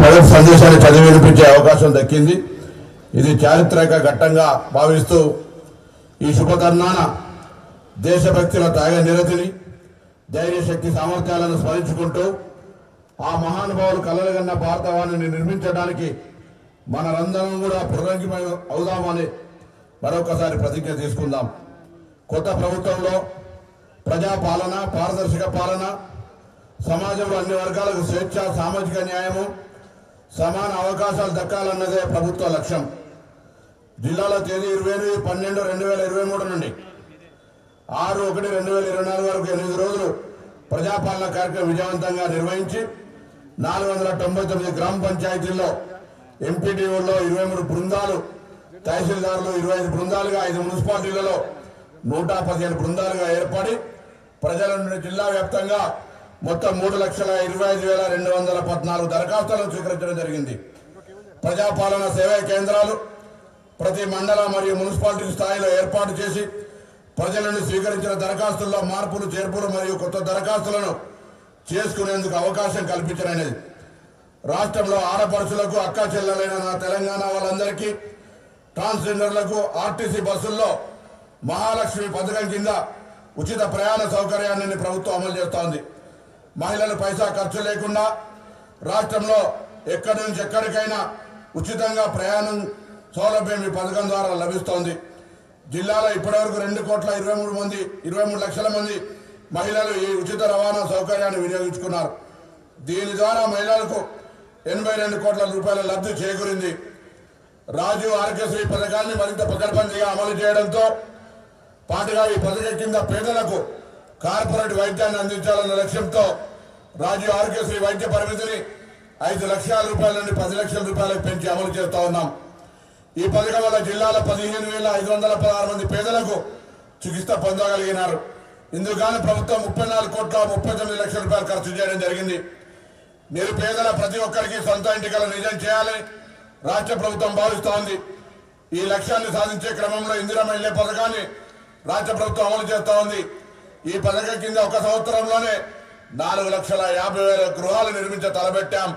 ప్రజల సందేశాన్ని చదివి వినిపించే అవకాశం దక్కింది. ఇది చారిత్రక ఘట్టంగా భావిస్తూ ఈ శుభతరుణాన దేశభక్తుల త్యాగ నిరతిని ధైర్యశక్తి సామర్థ్యాలను స్మరించుకుంటూ ఆ మహానుభావులు కలలుగన్న భారతవాణిని నిర్మించడానికి మనరందరం కూడా పునరంకిమై అవుదామని మరొకసారి ప్రతిజ్ఞ తీసుకుందాం. కొత్త ప్రభుత్వంలో ప్రజా పాలన పారదర్శక పాలన సమాజంలో అన్ని వర్గాలకు స్వేచ్ఛ సామాజిక న్యాయము సమాన అవకాశాలు దక్కాలన్నదే ప్రభుత్వ లక్ష్యం. జిల్లాలో తేదీ ఇరవై ఎనిమిది పన్నెండు రెండు వేల ఇరవై మూడు నుండి ఆరు ఒకటి రెండు వేల ఇరవై నాలుగు వరకు ఎనిమిది రోజులు ప్రజాపాలన కార్యక్రమం విజయవంతంగా నిర్వహించి నాలుగు వందల తొంభై తొమ్మిది గ్రామ పంచాయతీల్లో ఎంపీటీఓల్లో ఇరవై మూడు బృందాలు తహసీల్దారులు ఇరవై ఐదు బృందాలుగా ఐదు మున్సిపాలిటీలలో నూట పదిహేను బృందాలుగా ఏర్పడి ప్రజల నుండి జిల్లా వ్యాప్తంగా మొత్తం మూడు లక్షల ఇరవై ఐదు వేల రెండు వందల పద్నాలుగు దరఖాస్తులను స్వీకరించడం జరిగింది. ప్రజాపాలన సేవా కేంద్రాలు ప్రతి మండల మరియు మున్సిపాలిటీ స్థాయిలో ఏర్పాటు చేసి ప్రజలను స్వీకరించిన దరఖాస్తుల్లో మార్పులు చేర్పులు మరియు కొత్త దరఖాస్తులను చేసుకునేందుకు అవకాశం కల్పించడనేది రాష్ట్రంలో ఆడపడుచులకు అక్క చెల్లెలైన నా తెలంగాణ వాళ్ళందరికీ ట్రాన్స్జెండర్లకు ఆర్టీసీ బస్సుల్లో మహాలక్ష్మి పథకం కింద ఉచిత ప్రయాణ సౌకర్యాన్ని ప్రభుత్వం అమలు చేస్తోంది. మహిళలు పైసా ఖర్చు లేకుండా రాష్ట్రంలో ఎక్కడి నుంచి ఎక్కడికైనా ఉచితంగా ప్రయాణం సౌలభ్యం ఈ పథకం ద్వారా లభిస్తోంది. జిల్లాలో ఇప్పటివరకు రెండు కోట్ల ఇరవై మూడు మంది ఇరవై మూడు లక్షల మంది మహిళలు ఈ ఉచిత రవాణా సౌకర్యాన్ని వినియోగించుకున్నారు. దీని ద్వారా మహిళలకు ఎనభై రెండు కోట్ల రూపాయల లబ్ధి చేకూరింది. రాజు ఆరోగ్యశ్రీ పథకాన్ని మరింత పకడ్బందీగా అమలు చేయడంతో పాటుగా ఈ పథకం కింద పేదలకు కార్పొరేట్ వైద్యాన్ని అందించాలన్న లక్ష్యంతో రాజీవ్ ఆరోగ్యశ్రీ వైద్య పరిమితిని ఐదు లక్షల రూపాయల నుండి పది లక్షల రూపాయలకు పెంచి అమలు చేస్తా ఉన్నాం. ఈ పథకం వల్ల జిల్లాలో పదిహేను వేల ఐదు వందల పదహారు మంది పేదలకు చికిత్స పొందగలిగినారు. ఇందుకు ప్రభుత్వం ముప్పై నాలుగు కోట్ల ముప్పై తొమ్మిది లక్షల రూపాయలు ఖర్చు చేయడం జరిగింది. నిరుపేదల ప్రతి ఒక్కరికి సొంత ఇంటికల నిజం చేయాలని రాష్ట్ర ప్రభుత్వం భావిస్తోంది. ఈ లక్ష్యాన్ని సాధించే క్రమంలో ఇందిరా మహిళ పథకాన్ని రాష్ట్ర ప్రభుత్వం అమలు చేస్తూ ఉంది. ఈ పథకం కింద ఒక సంవత్సరంలోనే నాలుగు లక్షల యాభై వేల గృహాలు నిర్మించ తలబెట్టాం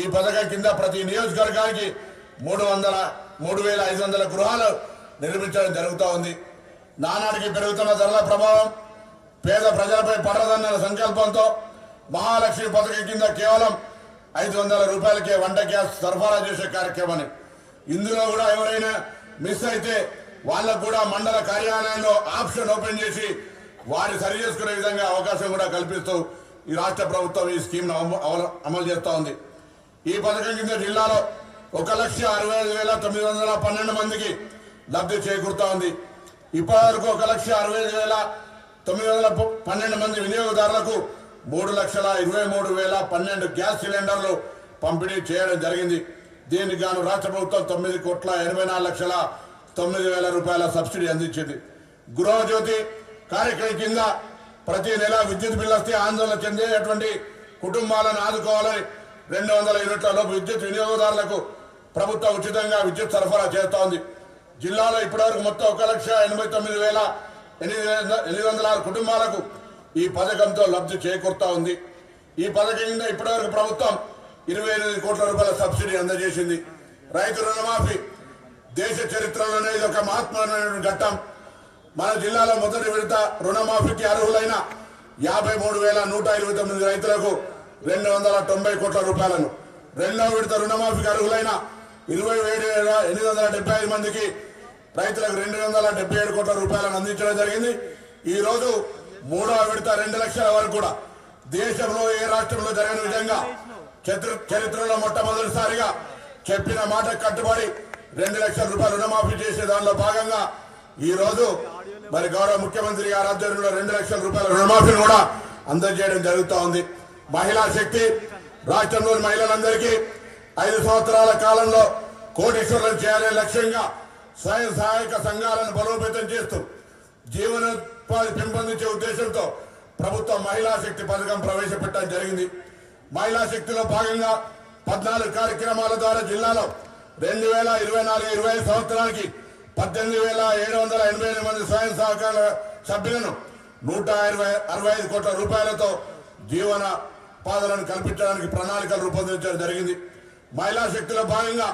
ఈ పథకం కింద ప్రతి నియోజకవర్గానికి మూడు వందల మూడు వేల ఐదు వందల గృహాలు నిర్మించడం జరుగుతూ ఉంది. నానాటికి పెరుగుతున్న ధరల ప్రభావం పేద ప్రజలపై పడదన్న సంకల్పంతో మహాలక్ష్మి పథకం కింద కేవలం ఐదు వందల రూపాయలకే వంట గ్యాస్ సరఫరా చేసే కార్యక్రమాన్ని. ఇందులో కూడా ఎవరైనా మిస్ అయితే వాళ్ళకు కూడా మండల కార్యాలయంలో ఆప్షన్ ఓపెన్ చేసి వారి సరి చేసుకునే విధంగా అవకాశం కూడా కల్పిస్తూ ఈ రాష్ట్ర ప్రభుత్వం ఈ స్కీమ్ను అమలు చేస్తూ ఉంది. ఈ పథకం కింద జిల్లాలో ఒక లక్ష అరవై ఐదు వేల తొమ్మిది వందల పన్నెండు మందికి లబ్ధి చేకూరుతా ఉంది. ఇప్పటివరకు ఒక లక్ష అరవై ఐదు వేల తొమ్మిది వందల పన్నెండు మంది వినియోగదారులకు మూడు లక్షల ఇరవై మూడు వేల పన్నెండు గ్యాస్ సిలిండర్లు పంపిణీ చేయడం జరిగింది. దీనికి గాను రాష్ట్ర ప్రభుత్వం తొమ్మిది కోట్ల ఎనభై నాలుగు లక్షల తొమ్మిది వేల రూపాయల సబ్సిడీ అందించింది. గృహజ్యోతి కార్యక్రమం కింద ప్రతి నెల విద్యుత్ బిల్లు వస్తే ఆందోళన చెందేటువంటి కుటుంబాలను ఆదుకోవాలని రెండు వందల యూనిట్ల విద్యుత్ వినియోగదారులకు ప్రభుత్వం ఉచితంగా విద్యుత్ సరఫరా చేస్తోంది. జిల్లాలో ఇప్పటివరకు మొత్తం ఒక లక్ష ఎనభై తొమ్మిది వేల ఎనిమిది ఎనిమిది వందల ఆరు కుటుంబాలకు ఈ పథకంతో లబ్ధి చేకూరుతా ఉంది. ఈ పథకం కింద ఇప్పటివరకు ప్రభుత్వం ఇరవై ఎనిమిది కోట్ల రూపాయల సబ్సిడీ అందజేసింది. రైతు రుణమాఫీ దేశ చరిత్రలోనే ఇది ఒక మహత్వమైన ఘట్టం. మన జిల్లాలో మొదటి విడత రుణమాఫీకి అర్హులైన యాభై మూడు వేల నూట ఇరవై తొమ్మిది రైతులకు రెండు వందల తొంభై కోట్ల రూపాయలను. రెండవ విడత రుణమాఫీకి అర్హులైన ఇరవై ఏడు వేల ఎనిమిది వందల డెబ్బై ఐదు మందికి రైతులకు రెండు వందల డెబ్బై ఏడు కోట్ల రూపాయలను అందించడం జరిగింది. ఈ రోజు మూడవ విడత రెండు లక్షల వరకు కూడా దేశంలో ఏ రాష్ట్రంలో జరిగిన విధంగా చరిత్రలో మొట్టమొదటిసారిగా చెప్పిన మాట కట్టుబడి రెండు లక్షల రూపాయలు రుణమాఫీ చేసే దానిలో భాగంగా ఈరోజు మరి గౌరవ ముఖ్యమంత్రి గారి ఆధ్వర్యంలో రెండు లక్షల రూపాయల రుణమాఫీని కూడా అందజేయడం జరుగుతూ ఉంది. మహిళా శక్తి రాష్ట్రంలోని మహిళలందరికీ ఐదు సంవత్సరాల కాలంలో కోటీశ్వరులు చేయాలనే లక్ష్యంగా స్వయం సహాయక సంఘాలను బలోపేతం చేస్తూ జీవనోపాధి పెంపొందించే ఉద్దేశంతో ప్రభుత్వం మహిళా శక్తి పథకం ప్రవేశపెట్టడం జరిగింది. మహిళా శక్తిలో భాగంగా పద్నాలుగు కార్యక్రమాల ద్వారా జిల్లాలో రెండు వేల ఇరవై నాలుగు ఇరవై ఐదు సంవత్సరానికి పద్దెనిమిది వేల ఏడు వందల ఎనభై ఎనిమిది మంది స్వయం సహకార సభ్యులను నూట ఇరవై అరవై ఐదు కోట్ల రూపాయలతో జీవన పాదలను కల్పించడానికి ప్రణాళికలు రూపొందించడం జరిగింది. మహిళా శక్తిలో భాగంగా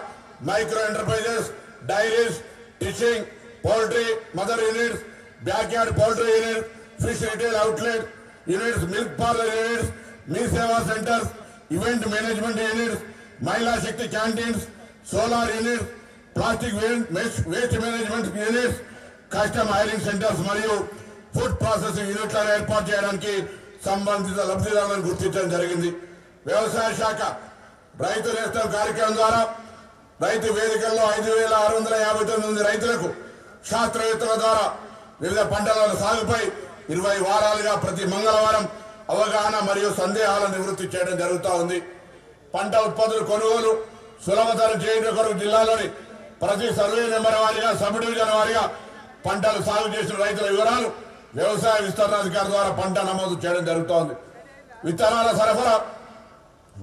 micro enterprises dairies fishing poultry mother units back yard poultry unit fish retail outlet units milk parlour units Mee Seva centres event management units Mahila Shakti canteens solar units plastic waste management units custom hiring centres మరియు food processing యూనిట్లను ఏర్పాటు చేయడానికి సంబంధిత లబ్ధిదారులను గుర్తించడం జరిగింది. వ్యవసాయ శాఖ రైతు నేస్తం కార్యక్రమం ద్వారా రైతు వేదికల్లో ఐదు వేల ఆరు వందల యాభై తొమ్మిది మంది రైతులకు శాస్త్రవేత్తల ద్వారా వివిధ పంటల సాగుపై ఇరవై వారాలుగా ప్రతి మంగళవారం అవగాహన మరియు సందేహాల నివృత్తి చేయడం జరుగుతూ ఉంది. పంట ఉత్పత్తుల కొనుగోలు సులభతరం చేయడం కొరకు జిల్లాలోని ప్రతి సర్వే నెంబర్ వారిగా సబ్ డివిజన్ వారిగా పంటలు సాగు చేసిన రైతుల వివరాలు వ్యవసాయ విస్తరణాధికారి ద్వారా పంట నమోదు చేయడం జరుగుతోంది. విత్తనాల సరఫరా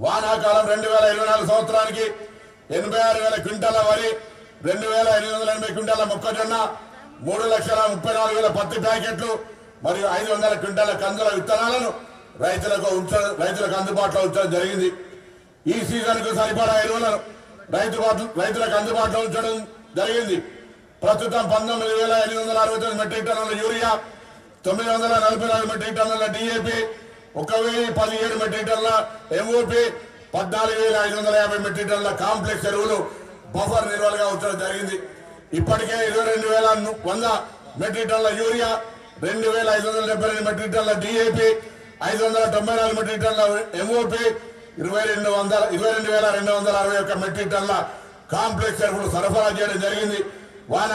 వానాకాలం రెండు వేల ఇరవై నాలుగు సంవత్సరానికి ఎనభై ఆరు వేల క్వింటాల వరి రెండు వేల ఎనిమిది వందల ఎనభై క్వింటాల మొక్కజొన్న మూడు లక్షల ముప్పై నాలుగు వేల పత్తి ప్యాకెట్లు మరియు ఐదు వందల క్వింటాల కందుల విత్తనాలను రైతులకు ఉంచ రైతులకు అందుబాటులో ఉంచడం జరిగింది. ఈ సీజన్కు సరిపడా ఎరువులను రైతు రైతులకు అందుబాటులో ఉంచడం జరిగింది. ప్రస్తుతం పంతొమ్మిది వేల ఎనిమిది వందల అరవై తొమ్మిది మెట్రిక్ టన్నుల యూరియా తొమ్మిది వందల నలభై నాలుగు మెట్రిక్ టన్నుల డిఏపి ఒక వెయ్యి పదిహేడు మెట్రిక్ టన్నుల ఎంఓపి పద్నాలుగు వేల ఐదు వందల యాభై మెట్రిక్ టన్నుల కాంప్లెక్స్ ఎరువులు బఫర్ నిల్వలుగా ఉంచడం జరిగింది. ఇప్పటికే ఇరవై రెండు వేల వంద మెట్రిక్ టన్నుల యూరియా రెండు వేల ఐదు వందల డెబ్బై రెండు మెట్రిక్ టన్నుల డిఏపి ఐదు వందల తొంభై నాలుగు మెట్రిక్ టన్నుల ఎంఓపి ఇరవై రెండు వందల ఇరవై రెండు వేల రెండు వందల అరవై ఒక్క మెట్రిక్ టన్ల కాంప్లెక్స్ సరఫరా చేయడం జరిగింది. వాన